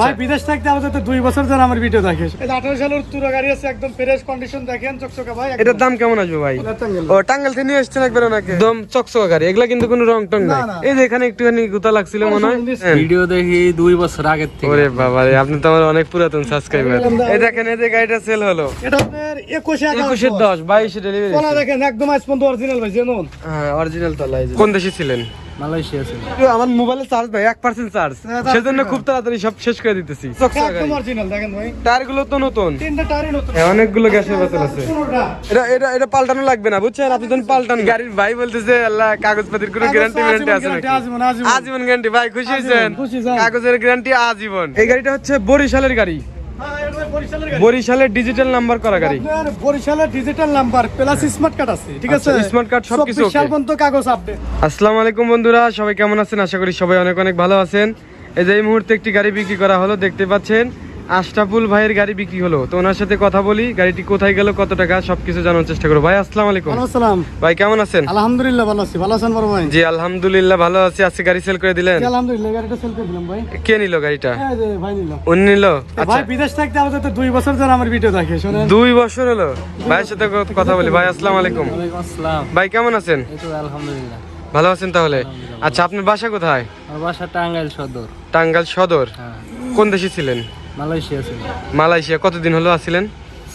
ভাই বিদেশ থাকতে আমাদের তো দুই বছর ধরে আমার ভিডিও দেখে। এই আঠারো সালের তুরা গাড়ি আছে একদম ফ্রেশ কন্ডিশন দেখেন চকচকা ভাই এটার দাম কেমন আসবে ভাই? ও টাঙ্গাল থেকে নিয়ে একবার ওনাকে একদম চকচকা গাড়ি এগুলা কিন্তু কোনো রং টং নাই। এই যে এখানে একটুখানি গুতা লাগছিল মনে হয়। হ্যাঁ। ভিডিও দেখি দুই বছর আগের থেকে। ওরে বাবা রে আপনি তো আমার অনেক পুরাতন সাবস্ক্রাইবার এই দেখেন এই যে গাড়িটা সেল হলো। এটা আপনার দশ বাইশে ডেলিভারি দেখেন একদম আজ পর্যন্ত অরিজিনাল ভাই জেনুন হ্যাঁ অরিজিনাল তলা কোন দেশে ছিলেন? মালয়েশিয়া ছিল আমার মোবাইলে চার্জ নাই এক পার্সেন্ট চার্জ তার সেজন্য খুব তাড়াতাড়ি সব শেষ করে দিতেছি। তো নতুন। তিনটা টায়ারই নতুন। হ্যাঁ, অনেকগুলো গ্যাসের বোতল আছে। এটা এটা এটা পাল্টানো লাগবে না বুঝছেন? আপনি যখন পাল্টান। গাড়ির ভাই বলতেছে আল্লাহ কাগজপাতির কোনো গ্যারান্টি গ্যারান্টি আছে আজীবন গ্যারান্টি ভাই খুশি হয়েছেন? কাগজের গ্যারান্টি আজীবন। এই গাড়িটা হচ্ছে বরিশালের গাড়ি। বরিশালের ডিজিটাল নাম্বার করা গাড়ি। বরিশালের digital number plus smart card আছে ঠিক আছে? স্মার্ট কার্ড সব সবকিছু 24 সাল পর্যন্ত কাগজ আপডেট আসসালামু আলাইকুম বন্ধুরা সবাই কেমন আছেন? আশা করি সবাই অনেক অনেক ভালো আছেন। এই যে এই মুহূর্তে একটি গাড়ি বিক্রি করা হলো দেখতে পাচ্ছেন। আশরাফুল ভাইয়ের গাড়ি বিক্রি হলো। তো ওনার সাথে কথা বলি গাড়িটি কোথায় গেল কত টাকা সবকিছু জানার চেষ্টা করব। ভাই আসসালামু আলাইকুম। ভালো সালাম ভাই কেমন আছেন? আলহামদুলিল্লাহ ভালো আছি। ভালো আছেন বড় ভাই? জি আলহামদুলিল্লাহ ভালো আছি। আজকে গাড়ি সেল করে দিলেন? জি, আলহামদুলিল্লাহ গাড়িটা সেল করে দিলাম ভাই। কে নিল গাড়িটা? এই যে ভাই নিলাম উনি নিল? আচ্ছা ভাই বিদেশ থাকতে আমাদের তো দুই বছর ধরে আমার ভিডিও দেখে শুনেন। দুই বছর হলো? ভাইয়ের সাথে কথা বলি। ভাই আসসালামু আলাইকুম। ওয়ালাইকুম আসসালাম। ভাই কেমন আছেন? এই তো আলহামদুলিল্লাহ। ভালো আছেন তাহলে? আচ্ছা আপনার বাসা কোথায়? আমার বাসা টাঙ্গাইল সদর। টাঙ্গাইল সদর। হ্যাঁ। কোন দেশে ছিলেন? মালয়েশিয়া কতদিন হলো আসছিলেন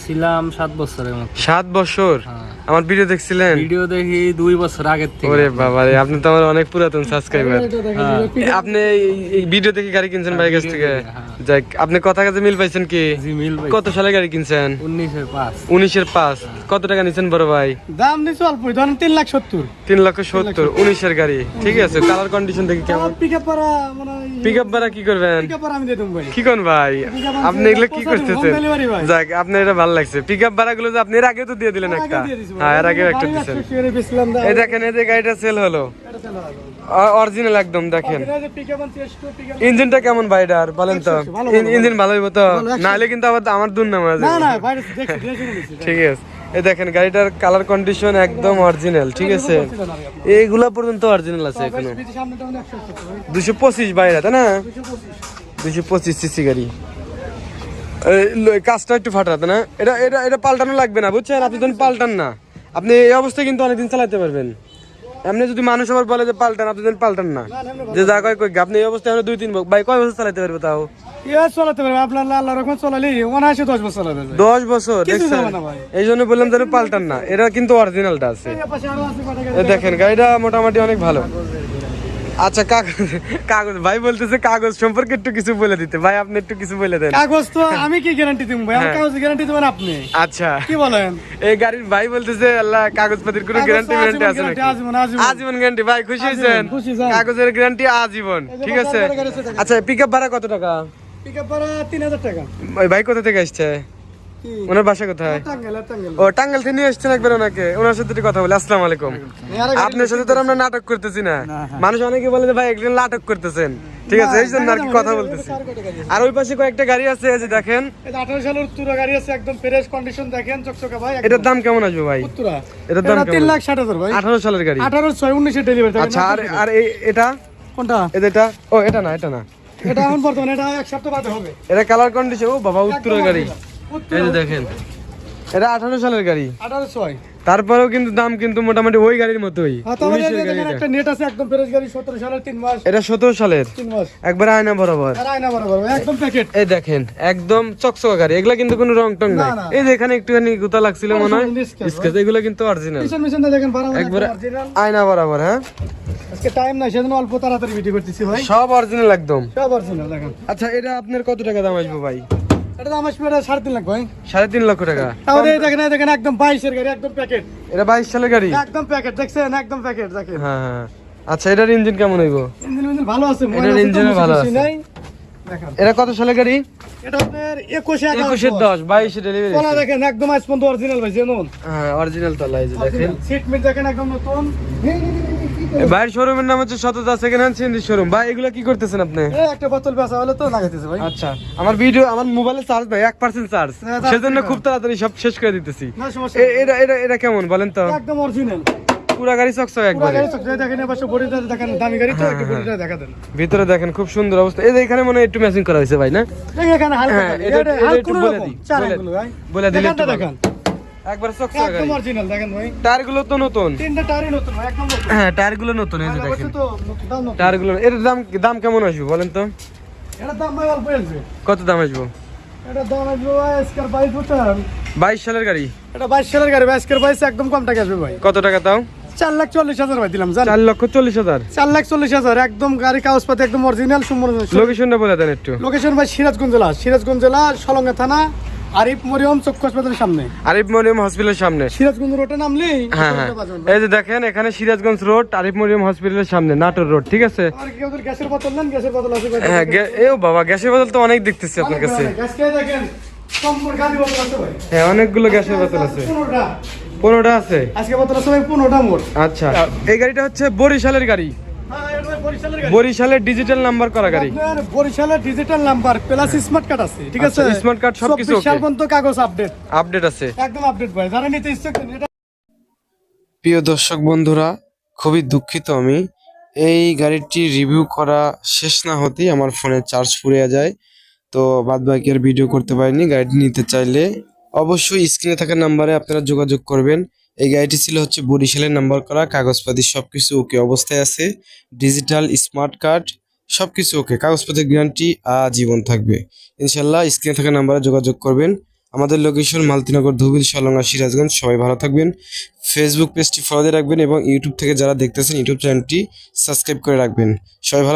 ছিলাম সাত বছরের মতো। সাত বছর? হ্যাঁ। আমার ভিডিও দেখছিলেন? ভিডিও দেখি দুই বছর আগের থেকে। ওরে বাবা রে আপনি তো আমার অনেক পুরাতন সাবস্ক্রাইবার হ্যাঁ। আপনি এই- ভিডিও দেখে গাড়ি কিনছেন ভাই কাছ থেকে? হ্যাঁ। যাক আপনি কথা কাছে মিল পাইছেন কি? জি মিল কত সালে গাড়ি কিনছেন? উনিশের পাঁচ। উনিশের পাঁচ। কত টাকা নিছেন বড় ভাই? দাম নিচ্ছে অল্প ধরেন তিন লাখ সত্তর। তিন লক্ষ সত্তর উনিশের গাড়ি। ঠিক আছে কালার কন্ডিশন দেখি কেমন। পিক আপ করা মানে পিক আপ ভাড়া কি করবেন? কি কোন ভাই? আপনি এগুলো কি করতেছেন। যাক আপনার এটা ভালো লাগছে। পিক আপ ভাড়া গুলো আপনি এর আগেও তো দিয়ে দিলেন একটা। হ্যাঁ এর আগেও একটা দাম- এই দেখেন এই যে গাড়িটা সেল হলো। অরিজিনাল একদম দেখেন। এটা যে pick up আনছি, S2 pick up- ইঞ্জিনটা কেমন ভাই এটার? বলেন তো। ইঞ্জিন ভালো। হইব তো। নাহলে কিন্তু আবার আমার দুর নাম আছে। ঠিক আছে। এই দেখেন গাড়িটার কালার কন্ডিশন একদম অরিজিনাল ঠিক আছে? এইগুলা পর্যন্ত অরিজিনাল আছে এখনও। দুশো পঁচিশ বাইরে তাই না? দুশো পঁচিশ। সিসি গাড়ি। কাজটা একটু ফাটাতে না? এটা এটা এটা পাল্টানো লাগবে না বুঝছেন? আপনি যখন পাল্টান না। আপনি এই অবস্থায় কিন্তু অনেকদিন চালাতে পারবেন। এমনি যদি মানুষ আবার বলে যে পাল্টান আপনি পাল্টান না। যে যা কয় কই আপনি এই অবস্থায় দুই তিন ভাই কয় বছর চালাতে পারবে তাও? চালাতে পারবে আপনার আল্লাহ রকম চালালে অনায়াসে দশ বছর চালাতে দশ বছর। এই জন্য বললাম যেন পাল্টান না। এটা কিন্তু অরিজিনালটা আছে। দেখেন গাড়িটা মোটামুটি অনেক ভালো। আচ্ছা কাগজ ভাই বলতেছে কাগজ সম্পর্কে একটু কিছু বলে দিতে। ভাই আপনি একটু কিছু বলে দেন। কাগজ তো আমি কি গ্যারান্টি দিব? ভাই আমার হ্যাঁ। কাগজ গ্যারান্টি দেবেন আপনি। আচ্ছা। কি বলেন? এই গাড়ির ভাই বলতেছে আল্লাহ কাগজপাতির কোনো গ্যারান্টি গ্যারান্টি আছে নাকি? আজীবন, গ্যারান্টি ভাই খুশি হয়েছেন? কাগজের গ্যারান্টি আজীবন ঠিক আছে। আচ্ছা পিক আপ ভাড়া কত টাকা? পিক আপ ভাড়া তিন হাজার টাকা। ভাই কোথা থেকে আসছে? ওনার বাসা কোথায়? ও টাঙ্গাল থেকে নিয়ে এসছেন একবার ওনাকে। ওনার সাথে একটু কথা বলি। আসসালামু আলাইকুম। আপনার সাথে তো আমরা নাটক করতেছি না। মানুষ অনেকে বলে যে ভাই একজন নাটক করতেছেন। ঠিক আছে এই জন্য আর কি কথা বলতেছি। আর ওই পাশে কয়েকটা গাড়ি আছে যে দেখেন। আঠারো সালের তুরা গাড়ি আছে একদম ফ্রেশ কন্ডিশন দেখেন চকচকা ভাই এটার দাম কেমন আসবে ভাই? এটার দাম তিন লাখ ষাট হাজার ভাই। আঠারো সালের গাড়ি। আঠারো ছয় উনিশের ডেলিভারি আচ্ছা আর আর এটা? কোনটা? এটা? ও এটা না এটা না। এটা এখন বর্তমানে এটা এক সপ্তাহ বাদে হবে। এটা কালার কন্ডিশন ও বাবা উত্তরের গাড়ি। উত্তরা, এই যে দেখেন। এটা আঠারো সালের গাড়ি। আঠারো ছয়। তারপরেও কিন্তু দাম কিন্তু মোটামুটি ওই গাড়ির মতোই। হ্যাঁ। একটা নেট আছে একদম ফ্রেশ গাড়ি সতেরো সালের তিন মাস। এটা সতেরো সালের। তিন মাস। একবার আয়না বরাবর। আর আয়না বরাবর একদম প্যাকেট এই দেখেন একদম চকচকা গাড়ি। এগুলা কিন্তু কোনো রং টং নাই। এই যে এখানে একটুখানি গুতা লাগছিল মনে হয়। স্কেচ এগুলো কিন্তু অরিজিনাল মিশন মিশন দেখেন বরাবর একবারে আয়না বরাবর হ্যাঁ? আজকে টাইম নাই সেজন্য অল্প তাড়াতাড়ি ভিডিও করতেছি ভাই। সব অরিজিনাল একদম। সব অরিজিনাল দেখেন। আচ্ছা এটা আপনার কত টাকা দাম আসবে ভাই? এটা দাম আসবে এটা সাড়ে তিন লাখ ভাই। সাড়ে তিন লক্ষ টাকা। দেখেন দেখেন একদম বাইশের গাড়ি একদম প্যাকেট এটা বাইশ সালের গাড়ি? একদম প্যাকেট দেখছেন? একদম প্যাকেট দেখেন। হ্যাঁ হ্যাঁ আচ্ছা এটার ইঞ্জিন কেমন হইব? ইঞ্জিন ভালো আছে এটার ভালো আছে। এটা কত সালের গাড়ি? এটা আপনার একুশে একুশের দশ বাইশে ডেলিভারি কলা দেখেন একদম আজ পর্যন্ত অরিজিনাল ভাই জেনুন হ্যাঁ অরিজিনাল তলা এই যে দেখেন। সিট মিট দেখেন একদম নতুন। ভাইয়ের শোরুমের নাম হচ্ছে শতদা সেকেন্ড হ্যান্ড সিএনজি শোরুম ভাই এগুলো কি করতেছেন আপনি? একটা বোতল বেচা হলে তো লাগাইতেছে ভাই। আচ্ছা আমার ভিডিও আমার মোবাইলে চার্জ এক পার্সেন্ট চার্জ সেজন্য খুব তাড়াতাড়ি সব শেষ করে দিতেছি। না সমস্যা এটা এটা এটা কেমন বলেন তো? একদম অরিজিনাল পুরা গাড়ি চকচক একবারে। গাড়ি চকচকে দেখেন এবার বডিটা দেখেন দামি গাড়ি তো হ্যাঁ, একটু হ্যাঁ। বডিটা দেখা দেন ভিতরে দেখেন খুব সুন্দর অবস্থা। এই যে এখানে মনে হয় একটু ম্যাচিং করা হয়েছে ভাই না? এখানে হালকা হ্যাঁ, এটা- একটু বলে দিই, দেখেন একবার চকচক একদম অরিজিনাল দেখেন ভাই। টায়ার তো নতুন। তিনটা টায়ারই নতুন ভাই একদম নতুন। হ্যাঁ টায়ার নতুন এই যে দেখেন। অবশ্য তো দাম দাম কেমন আসবে বলেন তো? এটার দাম ভাই অল্প আসবে। কত দাম আসবে? আসবে ভাই সালের গাড়ি? এটা বাইশ সালের গাড়ি একদম কম টাকা আসবে ভাই। কত টাকা তাও? চার লাখ চল্লিশ হাজার ভাই দিলাম জান চার লক্ষ চল্লিশ হাজার? চার লাখ চল্লিশ হাজার একদম গাড়ি কাগজপাতি একদম অরিজিনাল সুন্দর লোকেশনটা বলে দেন একটু। লোকেশন ভাই সিরাজগঞ্জ জেলা সিরাজগঞ্জ জেলা সলঙ্গা থানা আরিফ মরিয়ম চক্ষু হাসপাতালের সামনে। আরিফ মরিয়ম হসপিটালের সামনে। সিরাজগঞ্জ রোডে হ্যাঁ হ্যাঁ। এই যে দেখেন এখানে সিরাজগঞ্জ রোড আরিফ মরিয়ম হসপিটালের সামনে নাটোর রোড ঠিক আছে? আর গ্যাসের বোতল নেন গ্যাসের বোতল আছে হ্যাঁ এও বাবা গ্যাসের বোতল তো অনেক দেখতেছি আপনার কাছে। গ্যাস খেয়ে দেখেন। সম্পূর্ণ গাড়ি বোতল আছে ভাই। হ্যাঁ অনেকগুলো গ্যাসের বোতল আছে। পনেরোটা আছে? আজকে আছে পনেরোটা মোট। আচ্ছা এই গাড়িটা হচ্ছে বরিশালের গাড়ি। হ্যাঁ বরিশালের ডিজিটাল নাম্বার করা গাড়ি। বরিশালের digital number plus smart card আছে ঠিক আছে? আচ্ছা, smart card সবকিছু 24 সাল okay। পর্যন্ত কাগজ আপডেট আপডেট আছে। একদম আপডেট ভাই যারা নিতে ইচ্ছুক প্রিয় দর্শক বন্ধুরা খুবই দুঃখিত আমি। এই গাড়িটি রিভিউ করা শেষ না হতেই আমার ফোনে চার্জ ফুরিয়ে যায়। তো বাদ বাকি আর ভিডিও করতে পারিনি গাড়িটি নিতে চাইলে অবশ্যই স্ক্রিনে থাকা নাম্বারে আপনারা যোগাযোগ করবেন। এই গাড়িটি ছিল হচ্ছে বরিশালের নাম্বার করা, কাগজপাতি সবকিছু ওকে অবস্থায় আছে। ডিজিটাল স্মার্ট কার্ড সবকিছু ওকে কাগজপত্রের গ্যারান্টি আজীবন থাকবে। ইনশাল্লাহ স্ক্রিনে থাকা নাম্বারে যোগাযোগ করবেন। আমাদের লোকেশন মালতিনগর ধুবিল সলঙ্গা সিরাজগঞ্জ, সবাই ভালো থাকবেন। ফেসবুক পেজটি ফলো দিয়ে রাখবেন এবং ইউটিউব থেকে যারা দেখতেছেন ইউটিউব চ্যানেলটি সাবস্ক্রাইব করে রাখবেন। সবাই ভালো